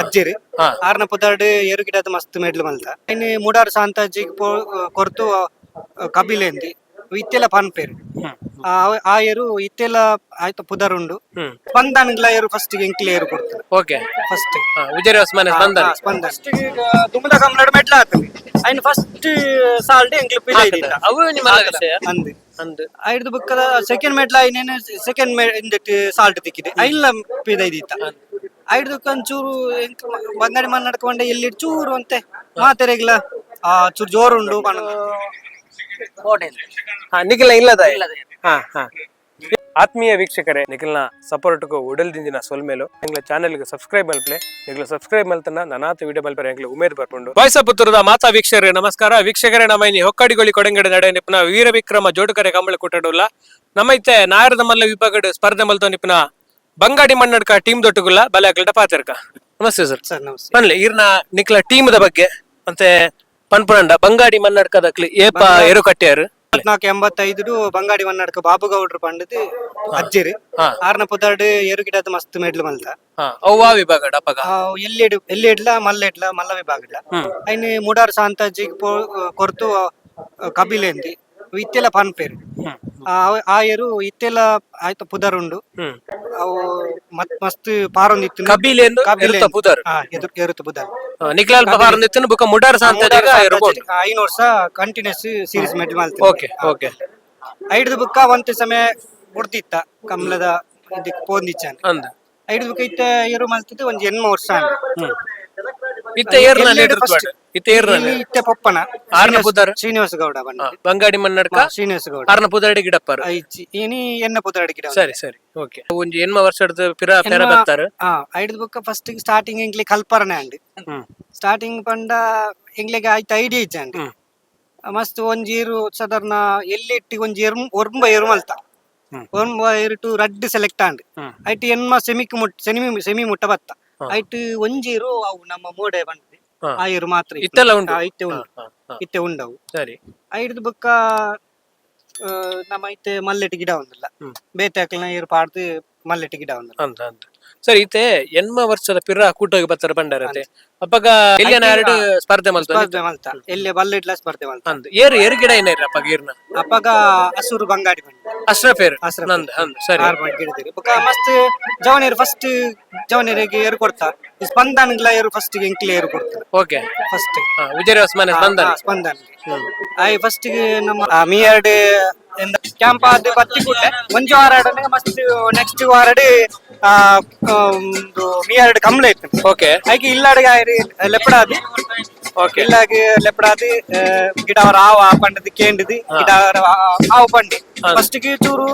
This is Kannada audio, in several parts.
ಅಜ್ಜಿರಿ. ಆರ್ನ ಪುದಾಡ್ ಏರು ಗಿಡದ ಮಸ್ತ್ ಮೆಡ್ಲು ಮಲ್ತ ಇನ್ನು ಮೂಡಾರ್ ಸಾಂತಾಜಿ ಪೋ ಕೊರ್ತು ಕಬಿಲೆಂದಿ ಇತ್ತೆಲ್ಲ ಪನ್ಪೇರು ಆ ಆ ಏರು ಇತ್ತೆಲ ಆಯ್ತು ಪುದರ್ ಉಂಡು. ಹ್ಮ್. ಸ್ಪಂದನ್ಗ್ಲ ಏರು ಫಸ್ಟ್ ಎಂಕ್ಲೆ ಏರು ಕೊಡ್ತಾರೆ ಓಕೆ. ಫಸ್ಟ್ ವಿಜಯ ಹೊಸ್ಮನೆ ಬಂದ ಸ್ಪಂದನ ದುಮ್ದ ಕಮ್ಲಡ್ ಮೆಡ್ಲ ಆತವಿ ಐನ್ ಫಸ್ಟ್ ಸಾಲ್ಡ್ ಎಂಕ್ಲೆ ಪಿಲೆ ಇದ್ದಿತ್ತ ಅವು ನಿಮ್ಮ ಅಂದ್. ಅಂದು. ಐದು ಬುಕ್ಕದ ಸೆಕೆಂಡ್ ಮೆಡ್ಲ ಐನೇನು ಸೆಕೆಂಡ್ ಮೆಡ್ ಇಂದ ಸಾಲ್ಟ್ ತಿಕ್ಕಿದೆ. ಐನ್ಲ ಪಿದ ಇದ್ದಿತ್ತ ಐದು ಒಂಚೂರು ಚೂರು ಬಂಗಾಡಿ ಮಣ್ಣು ನಡ್ಕೊಂಡೆ ಎಲ್ಲಿ ಚೂರು ಅಂತೆ. ಮಾತೆರೆಗ್ಲ ಆ ಚೂರು ಜೋರುಂಡು ಪಣ ಹಾ ನಿಖಿಲ ಇಲ್ಲದ? ಹಾ ಹಾ. ಆತ್ಮೀಯ ವೀಕ್ಷಕರೇ ನಿಖಿಲ್ನ ಸಪೋರ್ಟ್ಗೂ ಉಡಲ್ದಿಂದಿನ ಸೊಲ್ಮೇಲು ನಿಂಗ್ಲ ಚಾನೆಲ್ಗೆ ಸಬ್ಸ್ಕ್ರೈಬ್ ಮಲ್ಪಲೆ. ನಿಂಗ್ಲ ಸಬ್ಸ್ಕ್ರೈಬ್ ಮಲ್ತನ ನನಾತ ವಿಡಿಯೋ ಮಲ್ಪರೆ ಎಂಗ್ಲ ಉಮೇದ್ ಬರ್ಕೊಂಡು ವಾಯ್ಸ್ ಪುತ್ರದ ಮಾತಾ ವೀಕ್ಷಕರೇ ನಮಸ್ಕಾರ. ವೀಕ್ಷಕರೇ ನಮ್ಮ ಇನ್ನಿ ಹೊಕ್ಕಡಿಗೊಳಿ ಕೊಡಂಗಡೆ ನಡೆ ನಿಪ್ನ ವೀರ ವಿಕ್ರಮ ಜೋಡುಕರೆ ಕಂಬಳ ಕೊಟ್ಟಡುಲ್ಲ. ನಮ್ಮ ಇತ್ತೆ ನಾಯರದ ಮಲ್ಲ ವಿಭಾಗ ಸ್ಪರ್ಧೆ ಮಲ್ತ ನಿಪ್ನ ಬಂಗಾಡಿ ಮಣ್ಣಡ್ಕ ಟೀಮ್ ದೊಟ್ಟುಗುಲ್ಲ ಬಲೆ ಪಾತರ್ಕ ಪಾತಿರ್ಕ. ನಮಸ್ತೆ ಸರ್. ಸರ್ ನಮಸ್ತೆ. ಬನ್ಲಿ ಇರ್ನ ನಿಕ್ಲ ಟೀಮ್ ದ ಬಗ್ಗೆ ಮತ್ತೆ ಪನ್ಪುರಂಡ ಬಂಗಾಡಿ ಮಣ್ಣಡ್ಕದಕ್ಲಿ ಏಪ ಏರು ಕಟ್ಟಿಯಾರು? ಹದಿನಾಲ್ಕು ಎಂಬತ್ತೈದು ಬಂಗಾಡಿ ಮಣ್ಣಡ್ಕ ಬಾಬು ಗೌಡ್ರು ಪಂಡದು ಅಜ್ಜಿರಿ. ಆರ್ನ ಪುದಾಡು ಏರು ಗಿಡದ ಮಸ್ತ್ ಮೆಡ್ಲು ಮಲ್ತ. ಅವ್ವಾ ವಿಭಾಗ ಡಪಗ ಎಲ್ಲಿಡ್ ಎಲ್ಲಿಡ್ಲ ಮಲ್ಲೆಡ್ಲ ಮಲ್ಲ ವಿಭಾಗಡ್ಲ. ಐನ್ ಮುಡಾರ್ ಸಾಂತಾಜಿ ಕೊರ್ತು ಕಬಿಲೆಂದಿ. ಇತ್ತೆಲ ಪನ್ಪೇರು. ಪೇರು ಆ ಇತ್ತೆಲ್ಲ ಏರು ಇತ್ತೆಲ ಆಯ್ತು ಪುದರ್ ಉಂಡು ಹ್ಮ್. ಅವು ಮತ್ ಮಸ್ತ್ ಪಾರೊಂದಿತ್ತು. ಇತ್ತು ಕಬಿಲೆ ಎರುತ ಪುದರ್? ಎದುರು ಪುದರ್. ನಿಕ್ಲಾಲ್ ಬಹಾರ್ ಇತ್ತು ಬುಕ ಮುಡಾರ್ ಇರ್ಬೋದು ಐನು ವರ್ಷ ಕಂಟಿನ್ಯೂಸ್ ಸೀರೀಸ್ ಮೆಡ್ ಮಾಡ್ತೀವಿ ಓಕೆ ಓಕೆ. ಐದು ಬುಕ್ಕ ಒಂದ್ ಸಮಯ ಕೊಡ್ತಿತ್ತ ಕಮಲದ ಇದಕ್ಕೆ ಪೋಂದಿಚ್ಚಾನೆ ಐದು ಬುಕ್ಕ ಇತ್ತ ಏರು ಮಲ್ತಿದ್ದು ಒಂದ್ ಎನ್ಮ ವರ್ಷ ಇತ್ತ ಏರ್ನ ಎಲ್ಲೆಡೆ first. ಇತ್ತ ಏರ್ನ ಇತ್ತೆ ಪಪ್ಪನ. ಆರ್ನ ಶ್ರೀನಿವಾಸ- ಪುದರ್. ಶ್ರೀನಿವಾಸ ಗೌಡ ಬಂದ ಬಂಗಾಡಿ ಮನ್ನಡ್ಕ? ಶ್ರೀನಿವಾಸ ಗೌಡ. ಆರ್ನ ಪುದಾಡಿ ಗಿಡಪ್ಪ ಇನಿ ಎನ್ನ ಪುದಾಡಿ ಗಿಡ ಸರಿ ಸರಿ ಓಕೆ. ಒಂಜಿ ಎನ್ಮ ವರ್ಷದ ಪಿರ ಪೆರ ಬರ್ತಾರೆ? ಹಾ ಐದು ಬುಕ್ಕ ಫಸ್ಟ್ ಸ್ಟಾರ್ಟಿಂಗ್ ಎಂಗ್ಲಿ ಕಲ್ಪರಣೆ ಅಂಡ್. ಸ್ಟಾರ್ಟಿಂಗ್ ಪಂಡ ಎಂಗ್ಲಿಗೆ ಆಯ್ತು ಐಡಿಯಾ ಇಚ್ಚಂಡ್ ಅಂಡ್. ಮಸ್ತ್ ಒಂಜೀರು ಸಾಧಾರಣ ಎಲ್ಲಿ ಇಟ್ಟಿ ಒಂಜಿ ಎರ್ಮ್ ಒರ್ಂಬ ಮಲ್ತ ಹ್ಮ್. ಒರ್ಂಬ ಟು ರಡ್ಡ್ ಸೆಲೆಕ್ಟ್ ಆಂಡ್ ಐಟಿ ಐಟ್ ಎನ್ಮ ಸೆಮಿಕ್ ಮುಟ್ ಸೆಮಿ ಸೆಮಿ ಮುಟ್ಟ ಬತ್ತ. ಐಟ್ ಒಂಜಿರು ಅವು ನಮ್ಮ ಮೋಡೆ ಬಂದಿದೆ ಹಾ. ಮಾತ್ರ ಇತ್ತು. ಇತ್ತೆಲ್ಲ ಉಂಟು? ಇತ್ತೆ ಉಂಡು ಹಾ, ಹಾ. ಇತ್ತೆ ಉಂಡವು. ಸರಿ. ಐಟ್ ಬುಕ್ಕ ಆ, ನಮ್ಮ ಐತೆ ಮಲ್ಲೆಟ್ ಗಿಡ ಒಂದಿಲ್ಲ ಹ್ಮ್. ಬೇತೆ ಹಾಕಲ್ನ ಇರು ಪಾಡ್ದು ಮಲ್ಲೆಟ್ ಗಿಡ ಒಂದಿಲ್ಲ ಅಂತ ಅಂತ ಸರಿ ಇತ್ತೆ ಎನ್ಮ ವರ್ಷದ ಪಿರ ಕೂಟೋಗಿ ಬರ್ತಾರ ಬಂಡಾರತೆ ಅಪ್ಪಗ ಎಲ್ಲಿಯನ ಎರಡು ಸ್ಪರ್ಧೆ ಮಲ್ತ ಸ್ಪರ್ಧೆ ಮಲ್ತ. ಎಲ್ಲಿ ಬಲ್ಲೆಟ್ಲ ಸ್ಪರ್ಧೆ ಮಲ್ತ. ಅಂದ್. ಏರು ಏರು ಗಿಡ ಏನಾರ ಅಪ್ಪಗ ಏರ್ನ ಅಪ್ಪಗ ಹಸೂರು ಬಂಗಾಡಿ ಬಂದ ಅಶ್ರಫ್ ಏರು ಅಶ್ರಫ್ ನಂದ್ ಸರಿ. ಆರ್ ಪಾಯಿಂಟ್ ಗಿಡದಿರಿ ಬೊಕ ಮಸ್ತ್ ಜವನೇರು ಫಸ್ಟ್ ಜವನೇರಿಗೆ ಏರು ಕೊಡ್ತಾ. ಈ ಸ್ಪಂದನ್ಗ್ಲ ಏರು ಫಸ್ಟ್ ಎಂಕ್ಲೆ ಏರು ಓಕೆ. ಫಸ್ಟ್ ಹಾ, ಉಜಿರೆ ಹೊಸ್ಮನೆ ಬಂದ ಸ್ಪಂದನ್. ಆಯ್ ಫಸ್ಟ್ ನಮ್ಮ ಎಂದ ಕ್ಯಾಂಪ್ ಆದ್ ಬತ್ತಿ ಕೂಡಲೇ. ಒಂಜು ವಾರಡ್ ಮಸ್ತ್ ನೆಕ್ಸ್ಟ್ ವಾರಡ್ ಒಂದು ಮಿಯರ್ಡ್ ಕಂಬ್ಳ ಇತ್ತು. ಓಕೆ. ಐಕೆ ಇಲ್ಲಾಡಿಗೆ ಓಕೆ ಲೆಪ್ಪಡಾದಿ ಕೇಂಡಿದಿ ಗಿಡ ಅವರ ಆವು ಪಂಡಿ. ಫಸ್ಟ್ಗೆ ಚೂರು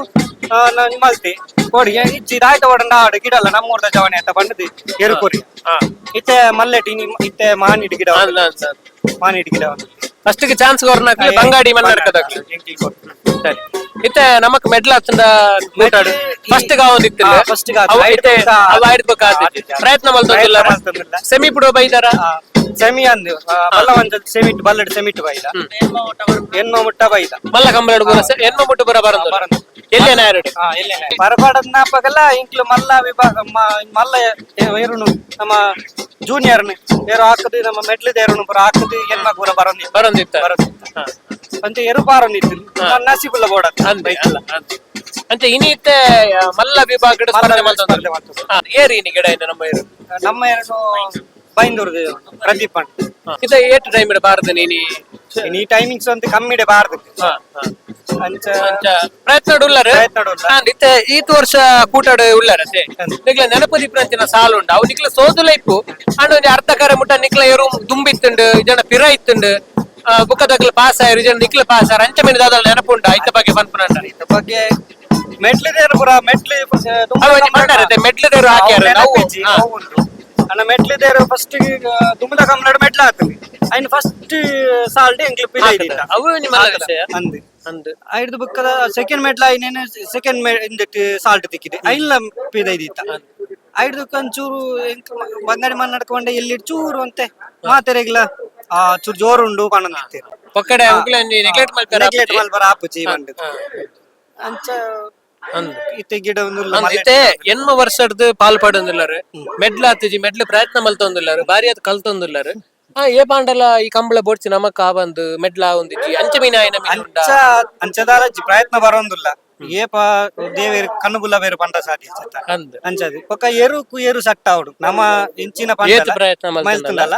ಆ, ನಾನ್ ಮಲ್ತಿ. ಕೋಡಿ ಇಚ್ಚಿ ದಾಯ್ತ ಓಡಂಡ ಆಡು ಗಿಡ ಅಲ್ಲ ನಮ್ಮ ಊರ್ದ ಜವನೆ ಅಂತ ಪಂಡದಿ ಎರುಕುರಿ ಹಾ. ಇತ್ತೆ ಮಲ್ಲೆಟಿ ಇತ್ತೆ ಮಾನಿಡ್ ಗಿಡ. ಮಾನಿಡ್ ಗಿಡ ಒಂದು ಫಸ್ಟಿಗೆ ಚಾನ್ಸ್ ಕೊರ್ನಾಕ್ಲಿ ಬಂಗಾಡಿ ಎಂಕಿ ಸರಿ. ಇತ್ತೆ ನಮಕ್ ಮೆಡ್ಲ್ ಹತ್ತಂದ ಕೂಟಾಡು ಫಸ್ಟ್ ಗ ಒಂದ್ ಇತ್ತಿಲ್ಲ? ಗೆ ಅವ ಅವ ಬುಕ್? ಪ್ರಯತ್ನ ಮಲ್ತೊಂದಿಲ್ಲ ಸೆಮಿ ಬಿಡುವ ಬೈದಾರ? ಸೆಮಿ ಅಂದು ಬಲ್ಲ ಒಂದ್ ಸೆಮಿಟ್ ಬಲ್ಲಡ್ ಸೆಮಿಟ್ ಬೈದ. ಎನ್ನೋ ಮುಟ್ಟ ಬೈದ. ಬಲ್ಲ ಕಂಬಳ ಬರ ಎನ್ಮ ಮುಟ್ಟು ಬರ ಬರಂದು ಬರಂದು. ಹಾ ಎರಡು ಪರಪಾಡದ್ ನಾಪಗಲ್ಲ ಇಂಕ್ಲು ಮಲ್ಲ ವಿಭಾಗ ಮಲ್ಲ ಏರುನು ನಮ್ಮ ಜೂನಿಯರ್ ಏರು ಹಾಕದು ನಮ್ಮ ಮೆಡ್ಲಿದ ಏರುನು ಬರ ಹಾಕದು ಎಲ್ಲ ಪೂರ ಬರಂದಿ ಬರಂದಿತ್ತ ಬರಂದಿತ್ತ ಅಂತ ಎರು ಪಾರೊಂದಿತ್ತು ನಸೀಬುಲ್ಲ ಬೋಡ. ಅಂತ ಇನಿ ಇತ್ತೆ ಮಲ್ಲ ವಿಭಾಗ ಏರಿ ಗಿಡ ಇದೆ ನಮ್ಮ ಏರು? ನಮ್ಮ ಏರುನು ಬೈಂದೂರ್ದು ಪ್ರದೀಪ್ ಅಣ್ಣ ಇದ ಏಟ್ ಟೈಮ್ ಇಡಬಾರ್ದು ನೀನಿ ಈ ಟೈಮಿಂಗ್ಸ್ ಅಂತ ಕಮ್ಮಿ ಇಡಬಾರ್ದು ಹಾ ಹಾ. ಅಂಚ ಅಂಚ ಪ್ರಯತ್ನ ಉಳ್ಳಾರ? ಪ್ರಯತ್ನ. ಇತ್ತೆ ಈತ್ ವರ್ಷ ಕೂಟಾಡು ಉಳ್ಳಾರ ಅದೇ ನಿಕ್ಲ ನೆನಪದಿ ಪ್ರಂಚಿನ ಸಾಲು ಉಂಡು. ಅವು ನಿಕ್ಲ ಸೋದುಲ ಇಪ್ಪು. ಅಂಡ್ ಒಂಜಿ ಅರ್ಧ ಕರೆ ಮುಟ್ಟ ನಿಕ್ಲ ಏರು ದುಂಬಿತ್ತುಂಡು ಜನ ಪಿರ ಇತ್ತುಂಡು. ಬುಕ್ಕದಕ್ಲ ಪಾಸ್ ಆಯ್ರು ಜನ ನಿಕ್ಲ ಪಾಸ್ ಆಯ್ರು. ಅಂಚ ಮಿನಿ ನೆನಪು ಉಂಟು ಐತ ಬಗ್ಗೆ ಪನ್ಪುನಂಡ ಇದ್ರ ಬಗ್ಗೆ ಮೆಟ್ಲಿದೇರು ಪುರ ಮೆಟ್ಲಿ ಅವ ಒಂಜಿ ಮೆಟ್ಲದೇರು ಹಾಕ್ಯಾರ. ನಾವು ಹಾ. ಅಣ್ಣ ಮೆಟ್ಲಿದೇರು ಫಸ್ಟ್ ದುಮ್ದ ಕಮ್ನಾಡು ಮೆಟ್ಲ ಆತವಿ ಐನ್ ಫಸ್ಟ್ ಸಾಲ್ಟ್ ಎಂಕ್ಲು ಇದ್ದಿತ್ತ ಅವು ನಿಮ್ಮ ಅಂದು ಅಂದು ಐದು ಬುಕ್ಕದ ಸೆಕೆಂಡ್ ಮೆಟ್ಲ ಐನೇನು ಸೆಕೆಂಡ್ ಮೆ ಇಂದಟ್ ಸಾಲ್ಟ್ ತಿಕ್ಕಿದೆ. ಐನ್ಲ ಪಿದ ಇದ್ದಿತ್ತ. ಐದು ಒಂಚೂರು ಬಂಗಾಡಿ ಮಣ್ಣು ನಡ್ಕೊಂಡೆ ಎಲ್ಲಿ ಚೂರು ಅಂತೆ. ಮಾತೆರೆಗ್ಲ ಆ ಚೂರು ಜೋರುಂಡು ಪಣ ಪಕ್ಕಡೆ ನೆಗ್ಲೆಕ್ಟ್ ಮಾಡ್ತಾರೆ ನೆಗ್ಲೆಕ್ಟ್ ಮಲ್ಬರ ಆಪುಚಿ ಬಂದು ಅಂಚ ಇತ್ತೆ ಎನ್ಮ ವರ್ಷಡ್ದು ಪಾಲ್ ಪಡೊಂದುಲ್ಲಾರು ಮೆಡ್ಲ ಹತ್ತಿಜಿ ಮೆಡ್ಲ ಪ್ರಯತ್ನ ಮಲ್ತೊಂದಿಲ್ಲಾರ ಬಾರಿ ಅದು ಕಲ್ತೊಂದಿಲ್ಲಾರ ಆ ಏ ಪಾಂಡಲ ಈ ಕಂಬಳ ಬೋಡ್ಚಿ ನಮಕ್ ಆ ಬಂದು ಮೆಡ್ಲ ಒಂದಿಜ್ಜಿ ಅಂಚ ಮೀನ ಆಯ್ನ ಮೀನು ಉಂಡ? ಅಂಚ ಅಂಚದಾಲ ಪ್ರಯತ್ನ ಬರೋಂದುಲ್ಲ. ಏಪ ದೇವೇರು ಕಣ್ಣುಬುಲ್ಲ ಬೇರು ಪಂಡ ಸಾಧ್ಯ ಅಂಚದು ಪಕ್ಕ ಎರುಕು ಏರು ಸಟ್ಟ ಅವಡು. ನಮ್ಮ ಇಂಚಿನ ಪ್ರಯತ್ನ ಮಲ್ತೊಂದಲ್ಲ?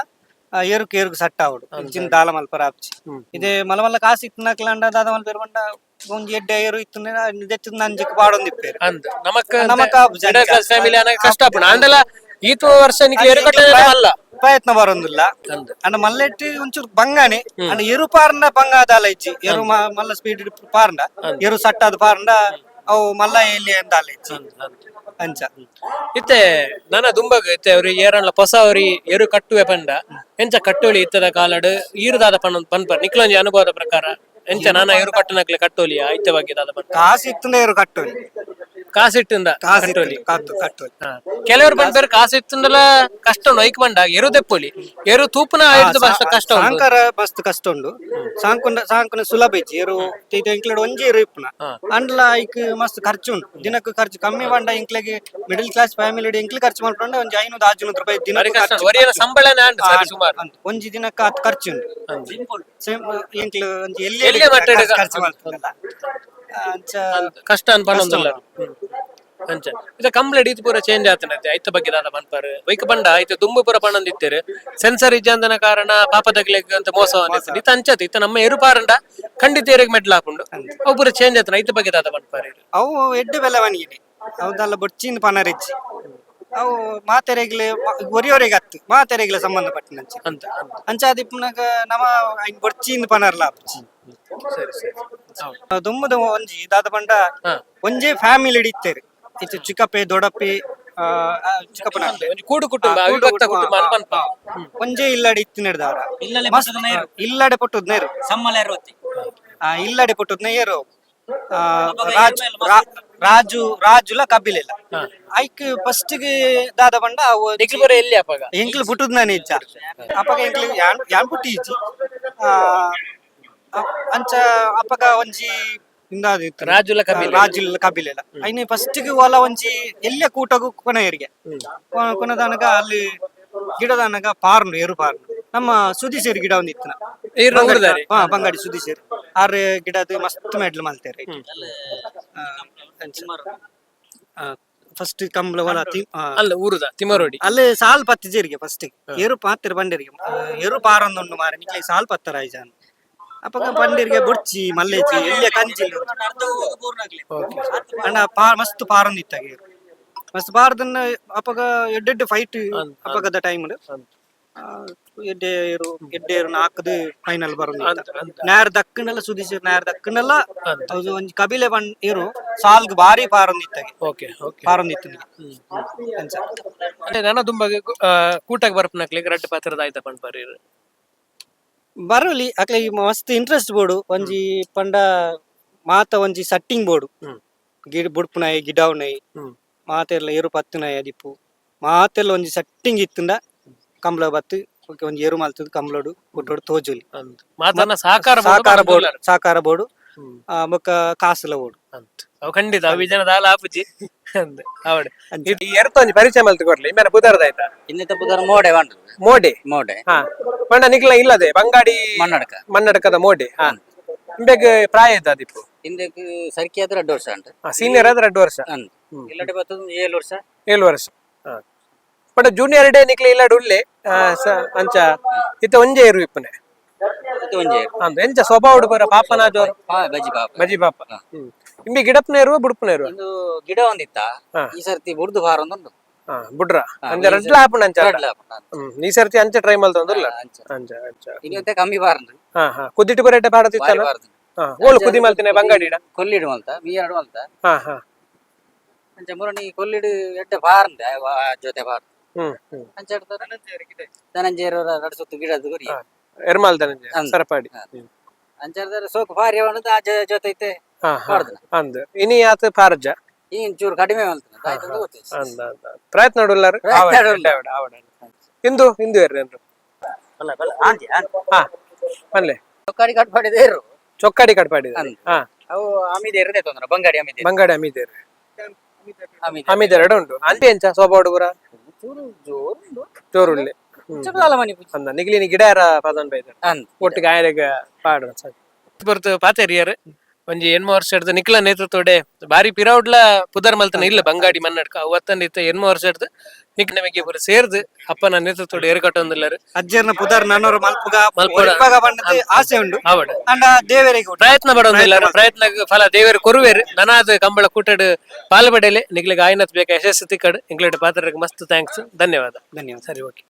ಮಲ್ತುಂಡಲ್ಲ ఏరుకు సట్ట ಸಟ್ಟ చిన్న ಮಲ್ಪರ ಆಪ್ಚಿ. ಇದೇ ಮಲ ಮಲ್ಲ ಕಾಸು ಇತ್ತನಕ್ಲಂಡ ದಾದ ಮಲ್ ಬೇರ್ಕೊಂಡ ಒಂಜಿ ಎಡ್ಡೆ ಏರು ಇತ್ತು ದೆಚ್ಚದ ನಂಜಿಕ್ ಪಾಡೊಂದಿಪ್ಪೇರು ಅಂದ್ ನಮಕ್ ನಮಕ್ ಮಿಡಲ್ ಕ್ಲಾಸ್ ಫ್ಯಾಮಿಲಿ ಅನ್ನ ಕಷ್ಟ ಪಡ ಅಂಡಲ ಈತು ವರ್ಷ ನಿಕ್ಲಿ ಎರು ಅಲ್ಲ ಪ್ರಯತ್ನ ಬರೋಂದಿಲ್ಲ. ಅಂಡ ಮಲ್ಲೆಟ್ಟಿ ಒಂಚೂರು ಬಂಗಾನೆ ಅಂಡ ಎರು ಪಾರ್ಂಡ ಬಂಗಾದಾಲ ಇಜ್ಜಿ. ಎರು ಮಲ್ಲ ಸ್ಪೀಡ್ ಪಾರ್ಂಡ. ಎರು ಸಟ್ಟಾದ ಪಾರ್ಂಡ. ಅವು ಮಲ್ಲ ಎಲ್ಲಿ ಅಂದಾಲ ಇಜ್ಜಿ. ಅಂಚ ಇತ್ತೆ ನಾನ ದುಂಬಗ್ ಇತ್ತೆ ಅವ್ರಿ ಏರಣ್ಣ ಪೊಸ ಅವ್ರಿ ಎರು ಕಟ್ಟುವೆ ಪಂಡ. ಎಂಚ ಕಟ್ಟೋಲಿ ಇತ್ತದ ಕಾಲಡ್ ಈರುದಾದ ಪಣ ಪನ್ಪರ್ ನಿಕ್ಲೊಂಜಿ ಅನುಭವದ ಪ್ರಕಾರ. ಎಂಚ ನಾನ ಎರು ಕಟ್ಟನಕ್ಲೆ ಕಟ್ಟೋಲಿ ಐತೆ ಬಗ್ಗೆ ದಾದ ಪಂಡ. ಕಾಸು ಇತ್ತಂದ ಎರು ಕಟ್ಟೋಲಿ ಕಾಸಿಟ್ಟಿಂದ ಕಾಸು ಕಟ್ಟೋಲಿ. ಕಟ್ಟು ಕಟ್ಟೋಲಿ. ಹಾ. ಕೆಲವರು ಪಂಪರ್ ಕಾಸು ಇತ್ತಂದಲ ಕಷ್ಟ ಉಂಡು ಐಕ್ ಬಂಡ ಎರು ದೆಪ್ಪೊಲಿ ಎರು ತೂಪನ ಹಿಡಿದು ಬಸ್ ಕಷ್ಟ ಉಂಡು ಸಾಂಕಾರ ಮಸ್ತ್ ಕಷ್ಟ ಉಂಡು ಸಾಂಕುನ ಸಾಂಕುನ ಸುಲಭ ಇಜ್ಜಿ ಎರು ಇದು ಇಂಕ್ಲೆಡ್ ಒಂಜಿ ಎರು ಇಪ್ಪುನ. ಅಂಡ್ಲ ಐಕ್ ಮಸ್ತ್ ಖರ್ಚು ಉಂಟು. ದಿನಕ್ಕೆ ಖರ್ಚು ಕಮ್ಮಿ ಬಂಡ ಇಂಕ್ಲೆಗೆ ಮಿಡಲ್ ಕ್ಲಾಸ್ ಫ್ಯಾಮಿಲಿ ಇಂಕ್ಲೆ ಖರ್ಚು ಮಾಡ್ಕೊಂಡು ಒಂಜಿ ಐನೂರು ಆರ್ನೂರು ರೂಪಾಯಿ ದಿನ ಬಾರಿ ಕಷ್ಟ. ಉಂಡು. ಒರಿಯನ ಸಂಬಳನೇ ಅಂಡ್ ಸರಿ ಸುಮಾರು. ಒಂಜಿ ದಿನಕ್ಕೆ ಹತ್ತು ಖರ್ಚು ಉಂಟು. ಸೇಮ್ ಇಂಕ್ಲು ಒಂಜಿ ಎಲ್ಲಿ ಎಲ್ಲಿ ಖರ್ಚು ಮಾಡ್ತದಲ್ಲ ಅಂಚ ಕಷ್ಟ ಅನ್ಪಣ್ಣೊಂದಿಲ್ಲ ಅಂಚ. ಇದ ಕಂಪ್ಲೇಂಟ್ ಇದು ಪೂರ ಚೇಂಜ್ ಆತನತ್ತೆ ಐತ ಬಗ್ಗೆ ದಾದ ಬನ್ಪರ್ ವೈಕ ಬಂಡ ಐತ ದುಂಬು ಪೂರ ಪಣ್ಣಂದಿತ್ತೇರು ಸೆನ್ಸರ್ ಇಜ್ಜಂದನ ಕಾರಣ ಪಾಪ ತಗ್ಲಿಕ್ಕೆ ಅಂತ ಮೋಸ ಅನ್ನಿಸ್ತದೆ. ಇತ್ತ ಅಂಚತ್ ಇತ್ತ ನಮ್ಮ ಎರು ಪಾರಂಡ. ಖಂಡಿತ ಏರಿಗೆ ಮೆಡ್ಲ್ ಹಾಕೊಂಡು. ಅವು ಪೂರ ಚೇಂಜ್ ಆತನ ಐತ ಬಗ್ಗೆ ದಾದ ಬನ್ಪರ್ ಅವು ಎಡ್ಡು ಬೆಳವಣಿಗೆ ಅವದಲ್ಲ ಬೊಚ್ಚಿನ ಪನರಿಚ್ಚಿ ಅವು ಮಾತೆರೆಗ್ಲೆ ಒರಿಯೋರಿಗೆ ಹತ್ತು. ಮಾತೆರೆಗ್ಲೆ ಸಂಬಂಧಪಟ್ಟಿನಂಚ. ಅಂತ ಅಂತ. ಅಂಚ ಅದಿಪ್ಪನಾಗ ನಮ ಐನ್ ಬೊಚ್ಚಿನ ಪನರ್ಲ ಆಪ್ಚಿ ಸರಿ ಸರಿ. ಹೌದು. ದುಮ್ಮದ ಒಂಜಿ ದಾದ ಪಂಡ ಹಾ. ಒಂಜೇ ಫ್ಯಾಮಿಲಿ ಹಿಡಿತೇರು ಇತ್ತು ಚಿಕ್ಕಪ್ಪೆ ದೊಡಪ್ಪೆ ಆ, ಆ, ಚಿಕ್ಕಪ್ಪನ ಒಂಜಿ ಕೂಡು ಕುಟುಂಬ ಅವಿಭಕ್ತ ಕುಟುಂಬ. ಅನ್ ಪನ್ಪ ಒಂಜೇ ಇಲ್ಲಡೆ ಇತ್ತು ನಡೆದವರ ಇಲ್ಲಡೆ ಪೊಟ್ಟುದ್ ನೇರು ಆ ಇಲ್ಲಾಡೆ ಪೊಟ್ಟುದ್ ನೇರು ಆ, ರಾಜ್ ರಾ- ರಾಜು ರಾಜುಲ ಕಬ್ಬಿಲಿಲ್ಲ ಐಕ್ ಫಸ್ಟ್ಗೆ ದಾದ ಅವು ಎಲ್ಲಿ ಅಪ್ಪಗ ಎಂಕ್ಲು ಪುಟ್ಟದ್ ನಾನು ಇಜ್ಜ ಅಪ್ಪಗ ಎಂಕ್ಲು ಯಾನ್ ಯಾನ್ ಪುಟ್ಟಿ ಇಜ್ಜಿ. ಆ, ಅಪ್- ಅಂಚ ಅಪ್ಪಗ ಒಂಜಿ ಇಂದಾದಿತ್ತು ರಾಜುಲ ಕಬಿಲೆ. ರಾಜುಲ ಕಬಿಲೆಲ ಐನೆ ಫಸ್ಟ್ಗೆ ಒಲ ಒಂಜಿ ಎಲ್ಲ ಕೂಟಗು ಕೊನೆಯರಿಗೆ. ಕೊನದಾನಗ ಅಲ್ಲಿ ಗಿಡದಾನಗ ಪಾರ್ನು ಎರು ಪಾರ್ನು. ನಮ್ಮ ಸುದಿಸೇರಿ ಗಿಡ ಒಂದಿತ್ತು ಹಾ ಬಂಗಾಡಿ ಸುದಿಸೇರಿ ಆರ್ ಗಿಡದ ಮಸ್ತ್ ಮೆಡ್ಲ್ ಮಲ್ತೇರಿ. ಫಸ್ಟ್ ಕಂಬಳ ಹೊಲ ಅಲ್ಲ ಊರುದ? ತಿಮರೋಡಿ ಅಲ್ಲಿ ಸಾಲ್ ಪತ್ತಿಜೇರಿಗೆ ಫಸ್ಟ್ ಎರು ಪಾತ್ರ ಬಂಡೇರಿಗೆ. ಎರು ಪಾರೊಂದುಂಡು ಮಾರ. ನಿಕ್ಲೆ ಸಾಲ್ ಪತ್ತರ ಐಜಾನ್. ಅಪ್ಪಗ ಪಂಡಿರ್ಗೆ ಬುಡ್ಚಿ ಮಲ್ಲೇಜಿ ಎಲ್ಲ ಕಂಚಿ ಅಣ್ಣ ಪಾ ಮಸ್ತ್ ಇತ್ತಾಗೆ ಮಸ್ತ್ ಪಾರದನ್ನ ಅಪ್ಪಗ ಎಡ್ಡೆಡ್ಡೆ ಫೈಟ್ ಅಪ್ಪಗದ ಟೈಮ್ ಎಡ್ಡೆ ಏರು ಎಡ್ಡೆ ಏರು ನಾಲ್ಕದು ಫೈನಲ್ ಬರೋದು ನ್ಯಾರ್ ದಕ್ಕನೆಲ್ಲ ಸುದಿಸಿ ನ್ಯಾರ್ ದಕ್ಕನೆಲ್ಲ ಅದು ಒಂಜಿ ಕಬಿಲೆ ಬಂಡ್ ಏರು ಸಾಲ್ಗ್ ಬಾರಿ ಪಾರೊಂದಿತ್ತಾಗೆ ಓಕೆ ಓಕೆ. ಪಾರೊಂದಿತ್ತು ನನ್ನ ದುಂಬಗೆ ಕೂಟಕ್ಕೆ ಬರ್ಪನಕ್ಲಿ ರಡ್ಡು ಪಾತ್ರದ ಆಯ್ತ ಪಂಡ್ಪರಿ ಬರಲಿ ಅಕ್ಲೆ ಈ ಮಸ್ತ್ ಇಂಟ್ರೆಸ್ಟ್ ಬೋಡು. ಒಂಜಿ ಪಂಡ ಮಾತ ಒಂಜಿ ಸಟ್ಟಿಂಗ್ ಬೋಡು. ಗಿಡ ಬುಡ್ಪುನಾಯಿ ಗಿಡವ್ನಾಯಿ ಮಾತೆಲ್ಲ ಏರು ಪತ್ತುನಾಯಿ ಅದಿಪ್ಪು ಮಾತೆಲ್ಲ ಒಂಜಿ ಸಟ್ಟಿಂಗ್ ಇತ್ತಂಡ. ಕಂಬಳ ಬತ್ತು ಒಂಜಿ ಏರು ಮಲ್ತದ ಕಂಬಳಡು ಬುಟ್ಟೋಡು ತೋಜುಲಿ. ಸಾಕಾರ ಬೋರ್ಡ್ ಸಾಕಾರ ಬೋರ್ಡು ಬೊಕ್ಕ ಕಾಸುಲ ಬೋರ್ಡು ಅಂತ. ಅವು ಖಂಡಿತ ಅವು ಜನ ಆಪುಜಿ ಅಂದ್ ಅವಡ್. ಈ ಎರ್ತೊಂಜಿ ಪರಿಚಯ ಮಲ್ತು ಕೊರ್ಲಿ ಇಮ್ಮೆನ ಬುಧಾರದ ಆಯ್ತಾ? ಇನ್ನಿತ ಪುದರ್ ಮೋಡೆ ವಾಂಡು ಮೋಡೆ? ಮೋಡೆ. ಹಾ. ಪಂಡ ನಿಕ್ಲ ಇಲ್ಲದೆ ಬಂಗಾಡಿ ಮನ್ನಡಕ ಮನ್ನಡಕದ ಮೋಡೆ. ಹಾ. ಇಂಬೆಗ್ ಪ್ರಾಯ ಇದ್ದ ದಿಪ್ಪು ಇಂದಕ್ಕೆ ಸರ್ಕಿ ಆದ್ರೆ ಎರಡು ವರ್ಷ ಉಂಟು ಸೀನಿಯರ್ ಆದ್ರೆ ಎರಡು ವರ್ಷ. ಅಂದ್ ಇಲ್ಲಡೆ ಬರ್ತದ ಏಳು ವರ್ಷ. ಏಳು ವರ್ಷ. ಹಾ. ಪಂಡ ಜೂನಿಯರ್ ಡೇ ನಿಕ್ಲ ಇಲ್ಲ ಉಳ್ಳೆ ಆ, ಸ- ಅಂಚ. ಇತ್ತ ಒಂಜೆ ಇರು ಇಪ್ಪನೆ ಇದು ಅಂದ ಎಂಚ ಸ್ವಭಾವ ಬರ ಪಾಪನ ಜೋರು ಹಾ ಬಜ್ಜಿ ಪಾಪ. ಬಜಿ ಪಾಪ. ಇಂಬಿ ಗಿಡಪ್ನ ಇರುವ ಬುಡ್ಪನ ಇರುವ? ಒಂದು ಗಿಡ ಒಂದಿತ್ತ. ಈ ಸರ್ತಿ ಬುಡ್ದು ಬಾರ ಒಂದುಂಡು ಹಾ ಬುಡ್ರ. ಅಂಜ ರಡ್ಲ ಹಾಪಣ ಅಂಚ. ಈ ಸರ್ತಿ ಅಂಚ ಟ್ರೈ ಮಲ್ತಂದಿಲ್ಲ ಅಂಚ. ಅಂಚ ಇನ್ನೊಂತೆ ಕಮ್ಮಿ ಬಾರಂದು ಹಾ ಹಾ. ಕುದ್ದಿಟ್ಟು ಬರಟೆ ಬಾರಿ ಪಾಡತಿತ್ತಲ್ಲ ಹಾ ಓಲ್ ಕುದಿ ಮಲ್ತಿನ ಬಂಗಾಡಿಡ ಕೊಲ್ಲಿಡು ಮೀ ಮೀಯಾಡು ಅಂತ ಹಾ ಹಾ. ಅಂಚ ಮುರಣಿ ಕೊಲ್ಲಿಡು ಎಡ್ಡೆ ಬಾರಂದೆ ಜೊತೆ ಬಾರ ಹ್ಮ್ ಹ್ಮ್. ಅಂಚ ಧನಂಜಯರ ನಡ್ಸುತ್ತು ಗಿಡದ ಗುರಿ. ಹಾ ಧನಂಜಯ ಅಂದ್. ಸರಪಾಡಿ ಹಾ. ಅಂಚಾರ್ದಾರ ಸೋಕು ಭಾರಿ ಅವನದು ಆ ಜೊತೆ ಐತೆ ಹಾ ಹಾ ಮಾಡ್ದನ. ಅಂದ್. ಇನಿ ಆತ ಫಾರ್ಜ ಈ ಚೂರು ಕಡಿಮೆ ಮಲ್ತನ ಆಯ್ತು ಗೊತ್ತಿತ್ತು ಅಂದ ಅಂದ. ಪ್ರಯತ್ನ ನೋಡುಲ್ಲಾರು ಪ್ರಯತ್ನ ನೋಡುಲ್ಲ. ಎರ್ರಿ ಎನ್ರು ಹಾ ಮಲ್ಲೆ ಕಡಿ ಕಟ್ ಮಾಡಿದೆ ಇರು ಚೊಕ್ಕಾಡಿ ಕಟ್ಪಾಡಿದ ಅಂದ್. ಹಾ. ಅವು ಅಮಿದೆ ಇರದೆ ತೊಂದ್ರೆ ಬಂಗಾಡಿ ಅಮಿದೆ ಬಂಗಾಡಿ ಅಮಿದೇರ್ ಅಮಿದೆ ಅಮಿದ್ ಎರಡು ಉಂಟು. ಅಂತೆ ಎಂಚ ಸೋಬಾ ಹುಡುಗರ? ಚೂರು ಜೋರು ಜೋರುಳ್ಳಿ ಮನಿ ಪೂಜೆ? ಅಂದ ನಿಗ್ಲಿನಿ ಗಿಡ ಯಾರ ಪದನ್ ಬೈದ ಅಂದ್. ಒಟ್ಟಿಗೆ ಆಯ್ರೆಗ ಪಾಡ ಬರ್ತು ಪಾತೆರಿಯರ್. ಒಂಜಿ ಎನ್ಮ ವರ್ಷ ಹಿಡ್ದು ನಿಕ್ಲ ನೇತೃತ್ವಡೆ ಬಾರಿ ಪಿರೌಡ್ಲ ಪುದರ್ ಮಲ್ತನ ಇಲ್ಲ ಬಂಗಾಡಿ ಮನ್ನಡ್ಕ ಅವತ್ತಂದ ಇತ್ತ ಎನ್ಮ ವರ್ಷ ಹಿಡ್ದು ನಿಕ್ ನಮಗೆ ಪೂರ ಸೇರ್ದು ಅಪ್ಪನ ನೇತೃತ್ವಡೆ ಏರ್ಕಟ್ಟೊಂದಿಲ್ಲರು ಅಜ್ಜರ್ನ ಪುದರ್ ನನ್ನೂರು ಮಲ್ಪುಗ ಮಲ್ಪುಗ. ಮಲ್ಪುಗ ಆಸೆ ಉಂಡು ಆವಡ್ ಅಂಡ ದೇವರಿಗೆ ಪ್ರಯತ್ನ ಪಡೋದಿಲ್ಲ ಪ್ರಯತ್ನ ಫಲ ದೇವರು ಕೊರುವೇರು. ನನಾದ ಕಂಬಳ ಕೂಟಡ್ ಪಾಲ್ಬಡೆಲೆ ನಿಖಲಿಗೆ ಆಯ್ನತ್ ಬೇಕಾ ಯಶಸ್ಸು ತಿಕ್ಕಡ್. ಇಂಗ್ಲೆಡ್ ಪಾತ್ರ ಮಸ್ತ್ ಥ್ಯಾಂಕ್ಸ್ ಧನ್ಯವಾದ. ಧನ್ಯವಾದ. ಸರಿ ಓಕೆ